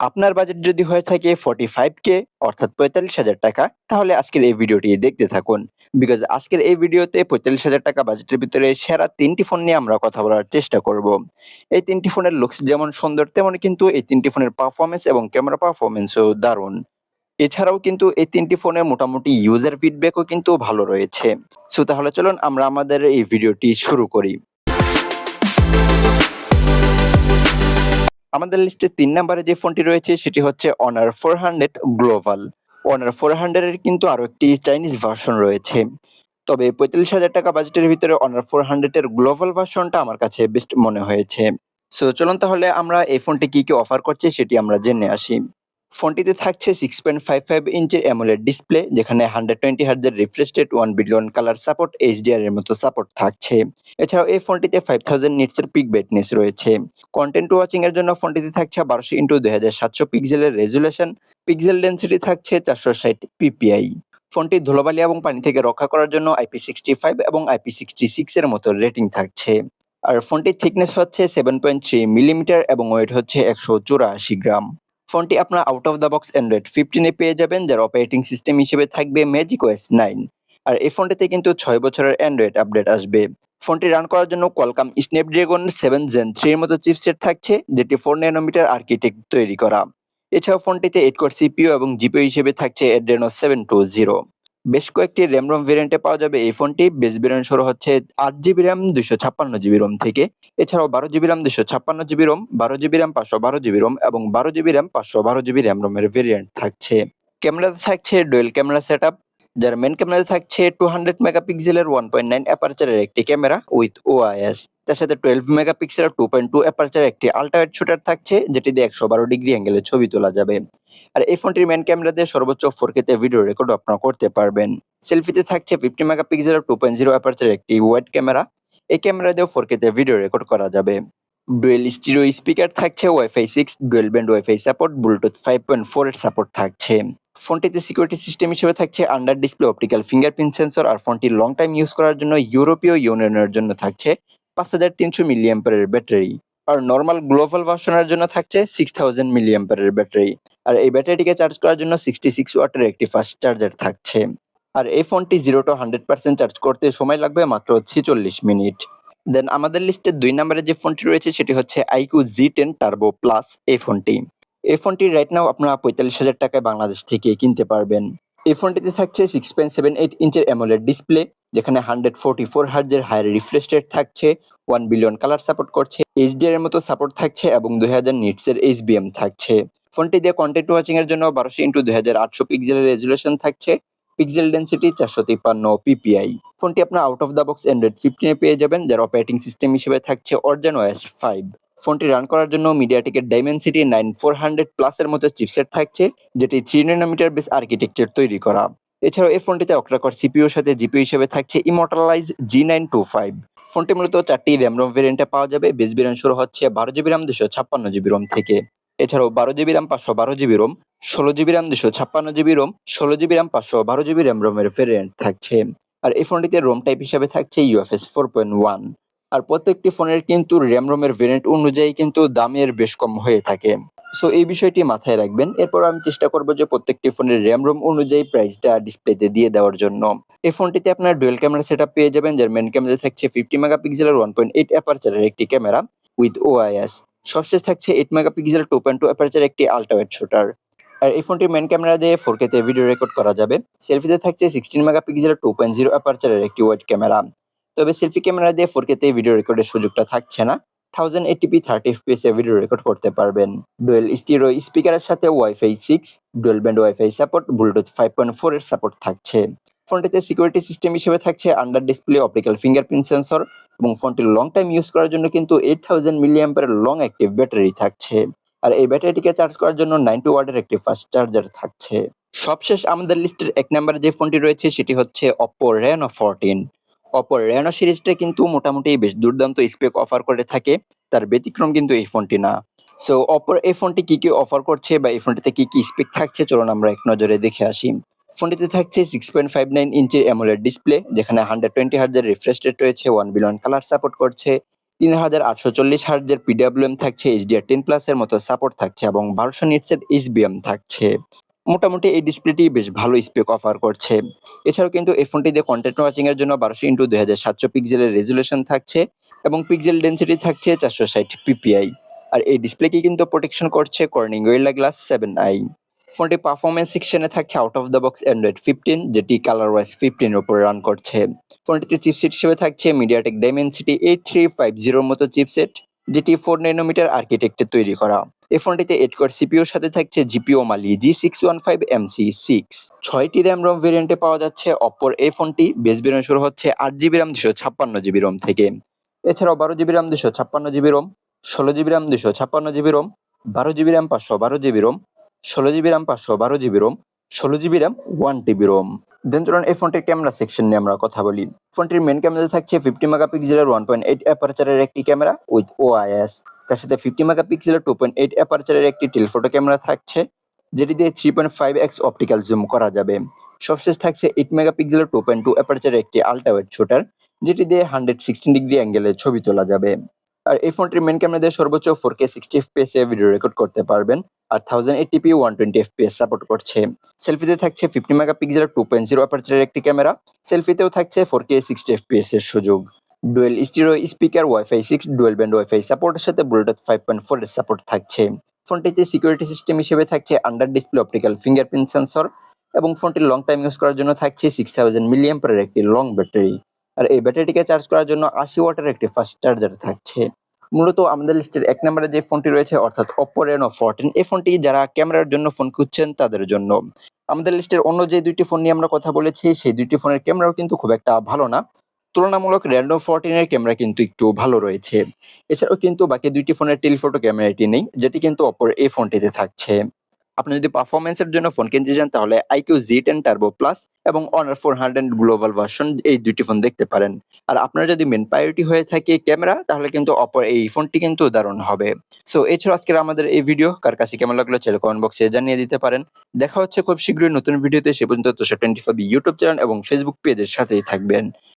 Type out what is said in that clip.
আপনার বাজেট যদি হয়ে থাকে ফর্টি ফাইভ কে অর্থাৎ পঁয়তাল্লিশ হাজার টাকা, তাহলে আজকের এই ভিডিওটি দেখতে থাকুন। বিকজ আজকের এই ভিডিওতে পঁয়তাল্লিশ হাজার টাকা বাজেটের ভিতরে সেরা তিনটি ফোন নিয়ে আমরা কথা বলার চেষ্টা করব। এই তিনটি ফোনের লুকস যেমন সুন্দর, তেমন কিন্তু এই তিনটি ফোনের পারফরমেন্স এবং ক্যামেরা পারফরমেন্সও দারুণ। এছাড়াও কিন্তু এই তিনটি ফোনের মোটামুটি ইউজার ফিডব্যাকও কিন্তু ভালো রয়েছে। সো তাহলে চলুন আমরা আমাদের এই ভিডিওটি শুরু করি। আমাদের লিস্টে তিন নাম্বারে যে ফোনটি রয়েছে, সেটি হচ্ছে Honor four hundred global Honor four hundred এর কিন্তু আরও একটি চাইনিজ ভার্সন রয়েছে। তবে পঁয়তাল্লিশ হাজার টাকা বাজেটের ভিতরে অনার ফোর হান্ড্রেড এর গ্লোবাল ভার্সনটা আমার কাছে বেস্ট মনে হয়েছে। সো চলুন তাহলে আমরা এই ফোনটি কি কি অফার করছে, সেটি আমরা জেনে আসি। ফোনটিতে থাকছে সিক্স পয়েন্ট ফাইভ ফাইভ ইঞ্চের অ্যামোলেড ডিসপ্লে যেখানে hundred twenty হার্জের refresh one billion colour support HDR এর মতো সাপোর্ট থাকছে। এছাড়াও এই ফোনটিতে ফাইভ থাউজেন্ড নিটসের পিক ব্রাইটনেস রয়েছে। কন্টেন্ট ওয়াচিং এর জন্য ফোনটিতে থাকছে বারোশো ইন্টু দুই হাজার সাতশো পিক্সেলের রেজুলেশন পিক্সেল ডেন্সিটি থাকছে চারশো ষাট পিপিআই ফোনটি ধুলোবালি এবং পানি থেকে রক্ষা করার জন্য আইপি সিক্সটি ফাইভ এবং আইপি সিক্সটি সিক্স এর মতো রেটিং থাকছে। আর ফোনটির থিকনেস হচ্ছে সেভেন পয়েন্ট থ্রি মিলিমিটার এবং ওয়েট হচ্ছে একশো চুরাশি গ্রাম। ফোনটি আপনার out of the box Android ফিফটিনে পেয়ে যাবেন, যার অপারেটিং সিস্টেম হিসেবে থাকবে ম্যাজিক ওয়েস নাইন আর এই ফোনটিতে কিন্তু ছয় বছরের অ্যান্ড্রয়েড আপডেট আসবে। ফোনটি রান করার জন্য কোয়ালকাম স্ন্যাপড্রাগন সেভেন জেন থ্রির মতো চিপসেট থাকছে, যেটি ফোর ন্যানোমিটার আর্কিটেক্ট তৈরি করা। এছাড়াও ফোনটিতে এইট কোর সিপিও এবং জিপিও হিসেবে থাকছে এড্রেনো সেভেন টু জিরো বেশ কয়েকটি র্যাম রোম ভেরিয়েন্টে পাওয়া যাবে এই ফোনটি বেস ভেরিয়েন্ট শুরু হচ্ছে আট জিবি র্যাম দুশো ছাপ্পান্ন জিবি রোম থেকে। এছাড়াও বারো জিবি র্যাম দুশো ছাপ্পান্ন জিবি রোম বারো জিবি র্যাম পাঁচশো বারো জিবি রোম এবং বারো জিবি র্যাম পাঁচশো বারো জিবি র্যাম রোমের ভেরিয়েন্ট থাকছে। ক্যামেরাতে থাকছে ডুয়েল ক্যামেরা সেট আপ যার মেন ক্যামেরাতে থাকছে টু হান্ড্রেড মেগাপিক্সেলের ওয়ান পয়েন্ট নাইন অ্যাপারচারের একটি ক্যামেরা উইথ ওআইএস তার সাথে টুয়েলভ মেগাপিক্সেলের টু পয়েন্ট টু অ্যাপারচারের একটি আল্ট্রাওয়েড শুটার থাকছে, যেটি দিয়ে একশো বারো ডিগ্রি অ্যাঙ্গেলে ছবি তোলা যাবে। আর এই ফোনটির মেন ক্যামেরা দিয়ে সর্বোচ্চ ফোর কেতে ভিডিও রেকর্ড আপনারা করতে পারবেন। সেলফিতে থাকছে ফিফটি মেগাপিক্সেলের টু পয়েন্ট জিরো অ্যাপারচারের একটি ওয়াইড ক্যামেরা এই ক্যামেরা দিয়েও ফোর কেতে ভিডিও রেকর্ড করা যাবে। ডুয়েল স্টিরিও স্পিকার থাকছে wifi six dual band wifi support bluetooth five point four এর সাপোর্ট থাকছে। ফোনটিতে সিকিউরিটি সিস্টেম হিসেবে থাকছে under display optical fingerprint sensor আর ফোনটি লং টাইম ইউজ করার জন্য ইউরোপীয় ইউনিয়নের জন্য থাকছে পাঁচ হাজার তিনশো মিলিয়াম্পারের ব্যাটারি আর নর্মাল গ্লোবাল ভার্সনের জন্য থাকছে সিক্স থাউজেন্ড মিলিয়াম্পারের ব্যাটারি আর এই ব্যাটারিটিকে চার্জ করার জন্য সিক্সটি সিক্স ওয়াটের একটি ফাস্ট চার্জার থাকছে আর এই ফোনটি zero to hundred percent charge করতে সময় লাগবে মাত্র ছিচল্লিশ মিনিট দেন আমাদের লিস্টে দুই নম্বরে যে ফোনটি রয়েছে সেটি হচ্ছে iQOO Z ten turbo plus এই ফোনটি এই ফোনটি রাইট নাও আপনারা পঁয়তাল্লিশ হাজার টাকায় বাংলাদেশ থেকে কিনতে পারবেন। এই ফোনটিতে থাকছে সিক্স পয়েন্ট সেভেন এইট ইঞ্চের অ্যামোলেড ডিসপ্লে যেখানে হান্ড্রেড ফোর্টি ফোর হার্জের হায়ার রিফ্রেশ রেট থাকছে ওয়ান বিলিয়ন কালার সাপোর্ট করছে এইচডিআর এর মতো সাপোর্ট থাকছে এবং দুই হাজার নিটসের এইচবিএম থাকছে। ফোনটি দিয়ে কন্টেন্ট ওয়াচিং এর জন্য বারোশো ইন্টু দুই হাজার আটশো পিক্সেলের রেজুলেশন থাকছে পিক্সেল ডেন্সিটি চারশো তিপ্পান্ন পিপিআই ফোনটি আপনার out of the box Android ফিফটিনে পেয়ে যাবেন, যার অপারেটিং সিস্টেম হিসেবে থাকছে অরজান ওএস ফাইভ ফোনটি রান করার জন্য মিডিয়াটেকের ডাইমেনসিটি নাইন ফোর হান্ড্রেড প্লাসের মতো চিপসেট থাকছে, যেটি থ্রি নানোমিটার বেস আর্কিটেকচার তৈরি করা। এছাড়াও এই ফোনটিতে অক্টাকর সিপিইউ সাথে জিপিইউ হিসেবে থাকছে Immortalis G nine two five ফোনটি মূলত চারটি র্যাম রোম ভেরিয়েন্টে পাওয়া যাবে বেস ভেরিয়েন্ট শুরু হচ্ছে বারো জিবি রাম দুশো ছাপ্পান্ন জিবি রোম থেকে। এছাড়াও বারো জিবি রাম পাঁচশো বারো জিবি রোম ষোলো জিবি রাম দুশো ছাপ্পান্ন জিবি রোম ষোলো জিবি রাম পাঁচশো বারো জিবি র্যাম রোমের ভেরিয়েন্ট থাকছে। আর এই ফোনটিতে রোম টাইপ হিসেবে থাকছে ইউএফএস ফোর পয়েন্ট ওয়ান আর প্রত্যেকটি ফোনের কিন্তু র্যাম রোমের ভেরিয়েন্ট অনুযায়ী কিন্তু দামের বেশ কম হয়ে থাকে। সো এই বিষয়টি মাথায় রাখবেন। এরপর আমি চেষ্টা করব যে প্রত্যেকটি ফোনের র্যাম রোম অনুযায়ী প্রাইসটা ডিসপ্লেতে দিয়ে দেওয়ার জন্য। এই ফোনটিতে আপনার ডুয়েল ক্যামেরা সেট পেয়ে যাবেন, যার মেন ক্যামেরা থাকছে ফিফটি মেগা মেগাপিক্সেলের ওয়ান পয়েন্ট এইট অ্যাপারচারের একটি ক্যামেরা উইথ ওআইএস সবশেষ থাকছে eight megapixel two point two aperture একটি আল্ট্রাওয়েড শুটার আর এই ফোনটির মেন ক্যামেরা দিয়ে ফোর কেতে ভিডিও রেকর্ড করা যাবে। সেলফিতে থাকছে sixteen mega megapixel two point zero অ্যাপারচারের একটি ওয়াইড ক্যামেরা তবে সেলফি ক্যামেরা দিয়ে ফোর কেতে ভিডিও রেকর্ডের সুযোগটা থাকছে না। থাউজেন্ড এইটিপি থার্টি এ ভিডিও রেকর্ড করতে পারবেন। ডুয়েল স্টিরো স্পিকারের সাথে wifi six dual band wifi support Bluetooth five point four এর সাপোর্ট থাকছে। ফোনটিতে সিকিউরিটি সিস্টেম হিসেবে থাকছে under display optical fingerprint sensor এবং ফোনটি লং টাইম ইউজ করার জন্য কিন্তু এইট থাউজেন্ড মিলিয়াম্পারের লং অ্যাক্টিভ ব্যাটারি থাকছে। আর এই ব্যাটারিটিকে চার্জ করার জন্য নাইনটি ওয়ার্ডের একটি ফাস্ট চার্জার থাকছে। সবশেষ আমাদের লিস্টের এক নম্বরে যে ফোনটি রয়েছে সেটি হচ্ছে Oppo Reno fourteen Oppo Reno সিরিজটা কিন্তু মোটামুটি বেশ দুর্দান্ত স্পেক অফার করে থাকে। তার ব্যতিক্রম কিন্তু এই ফোনটি না। সো অপর এই ফোনটি কি কি অফার করছে বা এই ফোনটিতে কি কি স্পেক থাকছে, চলুন আমরা এক নজরে দেখে আসি। ফোনটিতে থাকছে সিক্স পয়েন্ট ফাইভ নাইন ইঞ্চির অ্যামোলেড ডিসপ্লে যেখানে হান্ড্রেড টোয়েন্টি হার্জের রিফ্রেশ রেট রয়েছে ওয়ান বিলিয়ন কালার সাপোর্ট করছে, তিন হাজার আটশো চল্লিশ হার্জের পিডাব্লিউএম থাকছে এইচডিআর টেন প্লাসের মতো সাপোর্ট থাকছে এবং বারোশো নিটসের এইচবিএম থাকছে। মোটামুটি এই ডিসপ্লেটি বেশ ভালো স্পেক অফার করছে। এছাড়াও কিন্তু এই ফোনটিতে কন্টেন্ট ওয়াচিং এর জন্য বারোশো ইন্টু দুই হাজার সাতশো পিক্সেলের রেজুলেশন থাকছে এবং পিক্সেল ডেন্সিটি থাকছে চারশো ষাট পিপিআই আর এই ডিসপ্লেকে কিন্তু প্রোটেকশন করছে Corning Gorilla glass seven i ফোনটি পারফরমেন্স সেকশনে থাকছে out of the box Android fifteen যেটি কালার ওয়াইজ ফিফটিনের উপর রান করছে। ফোনটিতে চিপসেট হিসেবে থাকছে MediaTek Dimensity eight three five জিরোর মতো চিপসেট যেটি ফোর নাইনোমিটার আর্কিটেক্টে তৈরি করা। এই ফোনটিতে এইট কোর সিপিওর সাথে থাকছে GPU Mali G six one five MC six ছয়টি র্যাম রম ভেরিয়েন্টে পাওয়া যাচ্ছে। অপর এই ফোনটি বেস ভেরিয়েন্ট শুরু হচ্ছে আট জিবি র্যাম দুশো ছাপ্পান্ন জিবি রোম থেকে। এছাড়াও বারো জিবি র্যাম দুশো ছাপ্পান্ন জিবি রোম ষোলো জিবি র্যাম দুশো ছাপ্পান্ন জিবি রোম বারো জিবি র্যাম পাঁচশো বারো জিবি রোম ষোলো জিবি র্যাম পাঁচশো বারো জিবি রোম ষোলো GB RAM one TB ROM then চলুন এই ফোনটির ক্যামেরা সেকশন নিয়ে আমরা কথা বলি। ফোনটির মেন ক্যামেরা থাকছে ফিফটি মেগাপিক্সেলের ওয়ান পয়েন্ট এইট অ্যাপারচারের একটি ক্যামেরা উইথ ওআইএস তার সাথে ফিফটি মেগাপিক্সেলের টু পয়েন্ট এইট অ্যাপারচারের একটি টেলিফোটো ক্যামেরা থাকছে, যেটি দিয়ে three point five x optical zoom করা যাবে। সবশেষ থাকছে এইট মেগাপিক্সেলের টু পয়েন্ট টু অ্যাপারচারের একটি আল্ট্রাওয়েড শুটার যেটি দিয়ে হান্ড্রেড সিক্সটিন ডিগ্রি অ্যাঙ্গেলে ছবি তোলা যাবে। আর এই ফোনটির মেন ক্যামেরা দিয়ে সর্বোচ্চ ফোর কে সিক্সটি এফপিএস এ ভিডিও রেকর্ড করতে পারবেন। আর thousand eighty p one twenty F FPS support করছে। সেলফিতে থাকছে ফিফটি মেগাপিক্সেলের টু পয়েন্ট জিরো অ্যাপারচারের একটি ক্যামেরা সেলফিতেও থাকছে four K sixty F FPS এর সুযোগ। Dual stereo speaker wifi six dual band wifi সাপোর্টের সাথে ব্লুটুথ ফাইভ পয়েন্ট ফোর এর সাপোর্ট থাকছে। ফোনটিতে সিকিউরিটি সিস্টেম হিসেবে থাকছে under display optical fingerprint sensor এবং ফোনটি লং টাইম ইউজ করার জন্য থাকছে সিক্স থাউজেন্ড মিলিয়াম্পারের একটি লং ব্যাটারি আর এই ব্যাটারিটিকে চার্জ করার জন্য আশি ওয়াটের একটি ফাস্ট চার্জার থাকছে। মূলত আমাদের লিস্টের এক নম্বরে যে ফোনটি রয়েছে, অর্থাৎ অপো রেনো ফোরটিন এই ফোনটি যারা ক্যামেরার জন্য ফোন খুঁজছেন তাদের জন্য। আমাদের লিস্টের অন্য যে দুইটি ফোন নিয়ে আমরা কথা বলেছি, সেই দুইটি ফোনের ক্যামেরাও কিন্তু খুব একটা ভালো না। তুলনামূলক র্যান্ডম ফোরটিনের ক্যামেরা কিন্তু একটু ভালো রয়েছে। এছাড়াও কিন্তু বাকি দুইটি ফোনের টেলিফোটো ক্যামেরাটি নেই, যেটি কিন্তু অপর এই ফোনটিতে থাকছে। আপনি যদি পারফরমেন্সের জন্য ফোন কিনতে চান, তাহলে iQOO Z ten Turbo plus এবং Honor four hundred global version এই দুটি ফোন দেখতে পারেন। আর আপনার যদি মেন প্রায়োরিটি হয়ে থাকে ক্যামেরা তাহলে কিন্তু অপর এই ফোনটি কিন্তু দারুণ হবে। সো এছাড়া আজকের আমাদের এই ভিডিও কার কাছে কেমন লাগল চ্যানেল কমেন্ট বক্সে জানিয়ে দিতে পারেন। দেখা হচ্ছে খুব শীঘ্রই নতুন ভিডিওতে সে পর্যন্ত টোয়েন্টি ফাইভ ইউটিউব চ্যানেল এবং ফেসবুক পেজের সাথেই থাকবেন।